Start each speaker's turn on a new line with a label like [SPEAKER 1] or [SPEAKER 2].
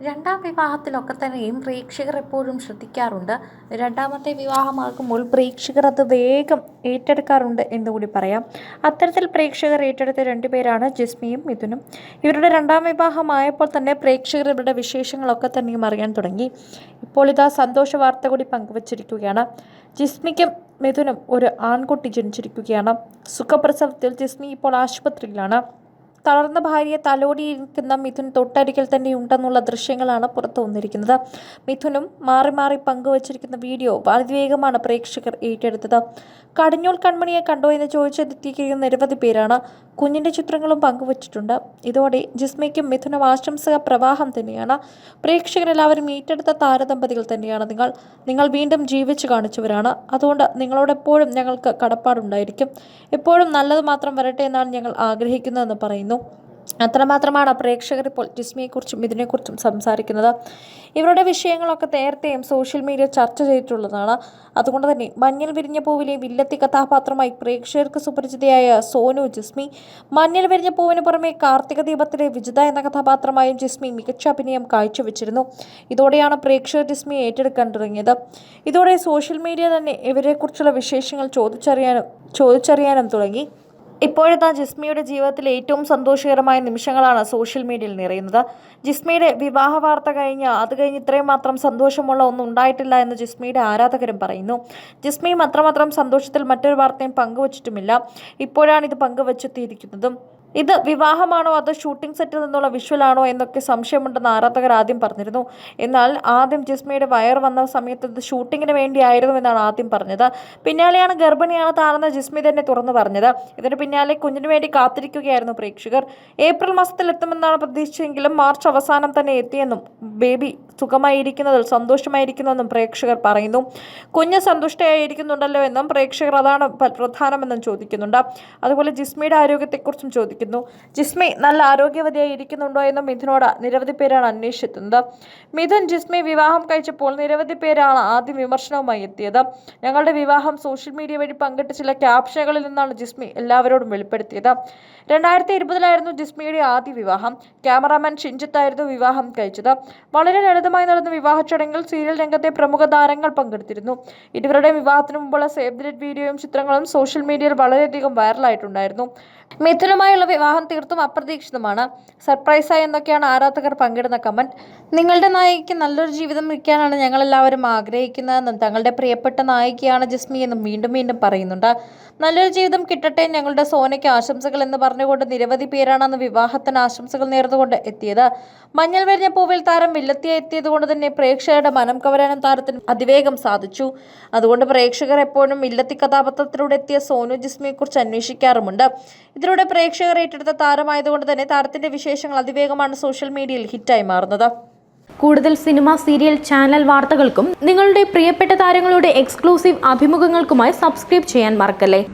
[SPEAKER 1] രണ്ടാം വിവാഹത്തിലൊക്കെ തന്നെയും പ്രേക്ഷകർ എപ്പോഴും ശ്രദ്ധിക്കാറുണ്ട്. രണ്ടാമത്തെ വിവാഹമാകുമ്പോൾ പ്രേക്ഷകർ അത് വേഗം ഏറ്റെടുക്കാറുണ്ട് എന്ന് കൂടി പറയാം. അത്തരത്തിൽ പ്രേക്ഷകർ ഏറ്റെടുത്ത രണ്ടുപേരാണ് ജിസ്മിയും മിഥുനും. ഇവരുടെ രണ്ടാം വിവാഹമായപ്പോൾ തന്നെ പ്രേക്ഷകർ ഇവരുടെ വിശേഷങ്ങളൊക്കെ തന്നെയും അറിയാൻ തുടങ്ങി. ഇപ്പോൾ ഇതാ സന്തോഷ വാർത്ത കൂടി പങ്കുവച്ചിരിക്കുകയാണ്. ജിസ്മിക്കും മിഥുനും ഒരു ആൺകുട്ടി ജനിച്ചിരിക്കുകയാണ്. സുഖപ്രസവത്തിൽ ജിസ്മി ഇപ്പോൾ ആശുപത്രിയിലാണ്. തളർന്ന ഭാര്യയെ തലോടിയിരിക്കുന്ന മിഥുൻ തൊട്ടരികിൽ തന്നെ ഉണ്ടെന്നുള്ള ദൃശ്യങ്ങളാണ് പുറത്തു വന്നിരിക്കുന്നത്. മിഥുനും മാറി മാറി പങ്കുവച്ചിരിക്കുന്ന വീഡിയോ അതിവേഗമാണ് പ്രേക്ഷകർ ഏറ്റെടുത്തത്. കടിഞ്ഞൂൽ കൺമണിയെ കണ്ടോ എന്ന് ചോദിച്ചെത്തിയിരിക്കുന്ന നിരവധി പേരാണ് കുഞ്ഞിന്റെ ചിത്രങ്ങളും പങ്കുവച്ചിട്ടുണ്ട്. ഇതോടെ ജിസ്മയ്ക്കും മിഥുനും ആശംസക പ്രവാഹം തന്നെയാണ്. പ്രേക്ഷകരെല്ലാവരും ഏറ്റെടുത്ത താരദമ്പതികൾ തന്നെയാണ് നിങ്ങൾ. നിങ്ങൾ വീണ്ടും ജീവിച്ചു കാണിച്ചവരാണ്. അതുകൊണ്ട് നിങ്ങളോടെപ്പോഴും ഞങ്ങൾക്ക് കടപ്പാടുണ്ടായിരിക്കും. എപ്പോഴും നല്ലത് മാത്രം വരട്ടെ എന്നാണ് ഞങ്ങൾ ആഗ്രഹിക്കുന്നതെന്ന് പറയുന്നു. അത്രമാത്രമാണ് പ്രേക്ഷകർ ഇപ്പോൾ ജിസ്മിയെക്കുറിച്ചും ഇതിനെക്കുറിച്ചും സംസാരിക്കുന്നത്. ഇവരുടെ വിഷയങ്ങളൊക്കെ നേരത്തെയും സോഷ്യൽ മീഡിയ ചർച്ച ചെയ്തിട്ടുള്ളതാണ്. അതുകൊണ്ട് തന്നെ മഞ്ഞൾ വിരിഞ്ഞ പൂവിലെ വില്ലത്തി കഥാപാത്രമായി പ്രേക്ഷകർക്ക് സുപരിചിതയായ സോനു ജിസ്മി. മഞ്ഞൾ വിരിഞ്ഞ പൂവിന് പുറമെ കാർത്തിക ദീപത്തിലെ വിജിത എന്ന കഥാപാത്രമായും ജിസ്മി മികച്ച അഭിനയം കാഴ്ചവെച്ചിരുന്നു. ഇതോടെയാണ് പ്രേക്ഷകർ ജിസ്മിയെ ഏറ്റെടുക്കാൻ തുടങ്ങിയത്. ഇതോടെ സോഷ്യൽ മീഡിയ തന്നെ ഇവരെക്കുറിച്ചുള്ള വിശേഷങ്ങൾ ചോദിച്ചറിയാനും ചോദിച്ചറിയാനും തുടങ്ങി. ഇപ്പോഴത്തെ ജിസ്മിയുടെ ജീവിതത്തിലെ ഏറ്റവും സന്തോഷകരമായ നിമിഷങ്ങളാണ് സോഷ്യൽ മീഡിയയിൽ നിറയുന്നത്. ജിസ്മിയുടെ വിവാഹ വാർത്ത കഴിഞ്ഞ് അത് കഴിഞ്ഞ് ഇത്രയും മാത്രം സന്തോഷമുള്ള ഒന്നും ഉണ്ടായിട്ടില്ല എന്ന് ജിസ്മിയുടെ ആരാധകരും പറയുന്നു. ജിസ്മിയും അത്രമാത്രം സന്തോഷത്തിൽ മറ്റൊരു വാർത്തയും പങ്കുവച്ചിട്ടുമില്ല. ഇപ്പോഴാണ് ഇത് പങ്കുവച്ചെത്തിയിരിക്കുന്നതും ഇത് വിവാഹമാണോ അതോ ഷൂട്ടിംഗ് സെറ്റിൽ നിന്നുള്ള വിഷ്വലാണോ എന്നൊക്കെ സംശയമുണ്ടെന്ന് ആരാധകർ ആദ്യം പറഞ്ഞിരുന്നു. എന്നാൽ ആദ്യം ജിസ്മയുടെ വയർ വന്ന സമയത്ത് ഇത് ഷൂട്ടിങ്ങിന് വേണ്ടിയായിരുന്നു എന്നാണ് ആദ്യം പറഞ്ഞത്. പിന്നാലെയാണ് ഗർഭിണിയാണ് താനെന്ന് ജിസ്മി തന്നെ തുറന്നു പറഞ്ഞത്. ഇതിന് പിന്നാലെ കുഞ്ഞിന് വേണ്ടി കാത്തിരിക്കുകയായിരുന്നു പ്രേക്ഷകർ. ഏപ്രിൽ മാസത്തിൽ എത്തുമെന്നാണ് പ്രതീക്ഷിച്ചെങ്കിലും മാർച്ച് അവസാനം തന്നെ എത്തിയെന്നും ബേബി സുഖമായിരിക്കുന്നതിൽ സന്തോഷമായിരിക്കുന്നുവെന്നും പ്രേക്ഷകർ പറയുന്നു. കുഞ്ഞ് സന്തുഷ്ടയായിരിക്കുന്നുണ്ടല്ലോ എന്നും പ്രേക്ഷകർ അതാണ് പ്രധാനമെന്നും ചോദിക്കുന്നുണ്ട്. അതുപോലെ ജിസ്മിയുടെ ആരോഗ്യത്തെക്കുറിച്ചും ചോദിക്കുന്നു. ജിസ്മി നല്ല ആരോഗ്യവതിയായി ഇരിക്കുന്നുണ്ടോ എന്നും മിഥുനോട് നിരവധി പേരാണ് അന്വേഷിച്ചെത്തുന്നത് മിഥുൻ ജിസ്മി വിവാഹം കഴിച്ചപ്പോൾ നിരവധി പേരാണ് ആദ്യം വിമർശനവുമായി എത്തിയത്. ഞങ്ങളുടെ വിവാഹം സോഷ്യൽ മീഡിയ വഴി പങ്കിട്ട ചില ക്യാപ്ഷനുകളിൽ നിന്നാണ് ജിസ്മി എല്ലാവരോടും വെളിപ്പെടുത്തിയത്. രണ്ടായിരത്തി ഇരുപതിലായിരുന്നു ജിസ്മിയുടെ ആദ്യ വിവാഹം. ക്യാമറാമാൻ ഷിഞ്ചിത്തായിരുന്നു വിവാഹം കഴിച്ചത്. വളരെ ലളിതമായി നടന്ന വിവാഹ ചടങ്ങിൽ സീരിയൽ രംഗത്തെ പ്രമുഖ താരങ്ങൾ പങ്കെടുത്തിരുന്നു. ഇരുവരുടെ വിവാഹത്തിന് മുമ്പുള്ള സേവ് ദ വീഡിയോയും ചിത്രങ്ങളും സോഷ്യൽ മീഡിയയിൽ വളരെയധികം വൈറലായിട്ടുണ്ടായിരുന്നു. മിഥുനുമായുള്ള വിവാഹം തീർത്തും അപ്രതീക്ഷിതമാണ്. സർപ്രൈസായി എന്നൊക്കെയാണ് ആരാധകർ പങ്കിടുന്ന കമന്റ്? നിങ്ങളുടെ നായികയ്ക്ക് നല്ലൊരു ജീവിതം വയ്ക്കാനാണ് ഞങ്ങളെല്ലാവരും ആഗ്രഹിക്കുന്നതെന്നും തങ്ങളുടെ പ്രിയപ്പെട്ട നായികയാണ് ജസ്മി എന്നും വീണ്ടും വീണ്ടും പറയുന്നുണ്ട്. നല്ലൊരു ജീവിതം കിട്ടട്ടെ ഞങ്ങളുടെ സോനയ്ക്ക് ആശംസകൾ എന്ന് പറഞ്ഞുകൊണ്ട് നിരവധി പേരാണ് അന്ന് വിവാഹത്തിന് ആശംസകൾ നേർന്നുകൊണ്ട് എത്തിയത്. മഞ്ഞൾ വരിഞ്ഞ പൂവിൽ താരം വില്ലത്തിയ എത്തിയത് കൊണ്ട് തന്നെ പ്രേക്ഷകരുടെ മനം കവരാനും താരത്തിന് അതിവേഗം സാധിച്ചു. അതുകൊണ്ട് പ്രേക്ഷകർ എപ്പോഴും വില്ലത്തി കഥാപാത്രത്തിലൂടെ എത്തിയ സോനു ജിസ്മിയെക്കുറിച്ച് അന്വേഷിക്കാറുമുണ്ട്. ഇതിലൂടെ പ്രേക്ഷകർ ഏറ്റെടുത്ത താരമായതുകൊണ്ട് തന്നെ താരത്തിന്റെ വിശേഷങ്ങൾ അതിവേഗമാണ് സോഷ്യൽ മീഡിയയിൽ ഹിറ്റായി മാറുന്നത്.
[SPEAKER 2] കൂടുതൽ സിനിമ സീരിയൽ ചാനൽ വാർത്തകൾക്കും നിങ്ങളുടെ പ്രിയപ്പെട്ട താരങ്ങളുടെ എക്സ്ക്ലൂസീവ് അഭിമുഖങ്ങൾക്കുമായി സബ്സ്ക്രൈബ് ചെയ്യാൻ മറക്കല്ലേ?